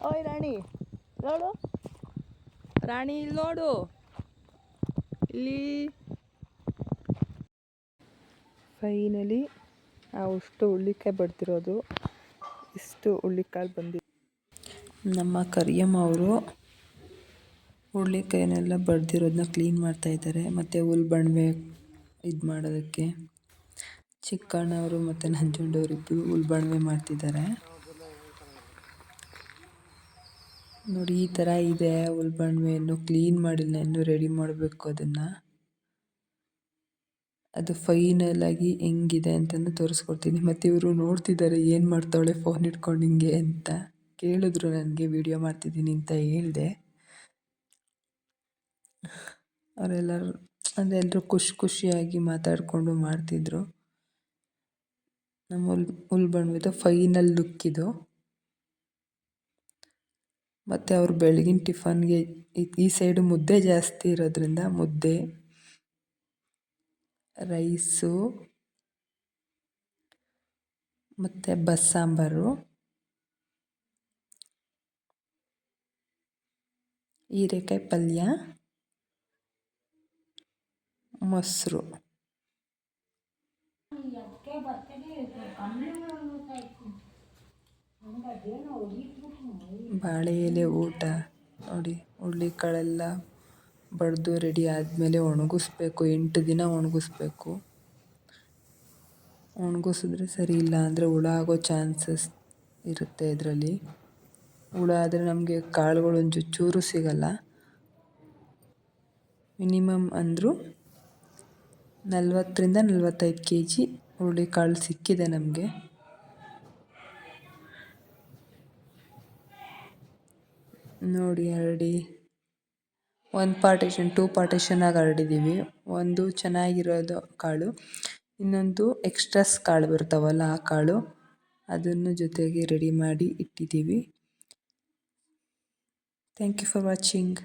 ಓಯ್ ರಾಣಿ. ನೋಡು. ರಾಣಿ ಇಲ್ಲಿ ನೋಡು. ಇಲ್ಲಿ. ಫೈನಲಿ ಅಷ್ಟು ಉಳ್ಳಿಕಾಯಿ ಬಡ್ತಿರೋದು. ಇಷ್ಟು ಉಳ್ಳಿಕಾಯಿ ಬಂದಿದೆ. ನಮ್ಮ ಕರಿಯಮ್ಮ ಅವರು ಹುಳ್ಳಿಕಾಯಿನೆಲ್ಲ ಬಡ್ದಿರೋದನ್ನ ಕ್ಲೀನ್ ಮಾಡ್ತಾ ಇದ್ದಾರೆ. ಮತ್ತು ಹುಲ್ ಬಣ್ವೆ ಇದು ಮಾಡೋದಕ್ಕೆ ಚಿಕ್ಕಣ್ಣವರು ಮತ್ತು ನಂಜುಂಡವ್ರಿಬ್ಬರು ಹುಲ್ ಬಣ್ವೆ ಮಾಡ್ತಿದ್ದಾರೆ. ನೋಡಿ, ಈ ಥರ ಇದೆ. ಉಲ್ಬಣ್ಮೆ ಇನ್ನೂ ಕ್ಲೀನ್ ಮಾಡಿಲ್ಲ ಇನ್ನೂ ರೆಡಿ ಮಾಡಬೇಕು ಅದನ್ನು. ಅದು ಫೈನಲ್ ಆಗಿ ಹೆಂಗಿದೆ ಅಂತಂದು ತೋರಿಸ್ಕೊಡ್ತೀನಿ. ಮತ್ತು ಇವರು ನೋಡ್ತಿದ್ದಾರೆ ಏನು ಮಾಡ್ತಾಳೆ ಫೋನ್ ಇಟ್ಕೊಂಡು ಹಿಂಗೆ ಅಂತ. ಕೇಳಿದ್ರು ನನಗೆ ವಿಡಿಯೋ ಮಾಡ್ತಿದ್ದೀನಿ ಅಂತ ಹೇಳಿದೆ. ಅವರೆಲ್ಲರೂ, ಅಂದರೆ ಎಲ್ಲರೂ ಖುಷಿ ಖುಷಿಯಾಗಿ ಮಾತಾಡಿಕೊಂಡು ಮಾಡ್ತಿದ್ರು. ನಮ್ಮ ಉಲ್ ಹುಲ್ ಫೈನಲ್ ಲುಕ್ ಇದು. ಮತ್ತು ಅವ್ರು ಬೆಳಗಿನ ಟಿಫನ್ಗೆ ಈ ಸೈಡು ಮುದ್ದೆ ಜಾಸ್ತಿ ಇರೋದ್ರಿಂದ ಮುದ್ದೆ ರೈಸು ಮತ್ತು ಬಸ್ಸಾಂಬಾರು, ಹೀರೆಕಾಯಿ ಪಲ್ಯ, ಮೊಸರು. ಬಾಳೆ ಎಲೆ ಊಟ. ನೋಡಿ, ಹುರುಳಿಕಾಳೆಲ್ಲ ಬಡಿದು ರೆಡಿ ಆದಮೇಲೆ ಒಣಗಿಸ್ಬೇಕು. ಎಂಟು ದಿನ ಒಣಗಿಸ್ಬೇಕು. ಒಣಗಿಸಿದ್ರೆ ಸರಿ ಇಲ್ಲ ಅಂದರೆ ಹುಳ ಆಗೋ ಚಾನ್ಸಸ್ ಇರುತ್ತೆ ಇದರಲ್ಲಿ. ಹುಳ ಆದರೆ ನಮಗೆ ಕಾಳುಗಳು ಒಂದು ಚೂರು ಸಿಗಲ್ಲ. ಮಿನಿಮಮ್ ಅಂದರೂ ನಲ್ವತ್ತರಿಂದ ನಲ್ವತ್ತೈದು ಕೆ ಜಿ ಹುರುಳಿಕಾಳು ಸಿಕ್ಕಿದೆ ನಮಗೆ. ನೋಡಿ ಹರಡಿ. ಒಂದು ಪಾರ್ಟೇಷನ್ ಟೂ ಪಾರ್ಟೇಷನಾಗಿ ಹರಡಿದ್ದೀವಿ ಒಂದು ಚೆನ್ನಾಗಿರೋದು ಕಾಳು, ಇನ್ನೊಂದು ಎಕ್ಸ್ಟ್ರಾಸ್ ಕಾಳು ಬರ್ತಾವಲ್ಲ ಆ ಕಾಳು, ಅದನ್ನು ಜೊತೆಗೆ ರೆಡಿ ಮಾಡಿ ಇಟ್ಟಿದ್ದೀವಿ ಥ್ಯಾಂಕ್ ಯು ಫಾರ್ ವಾಚಿಂಗ್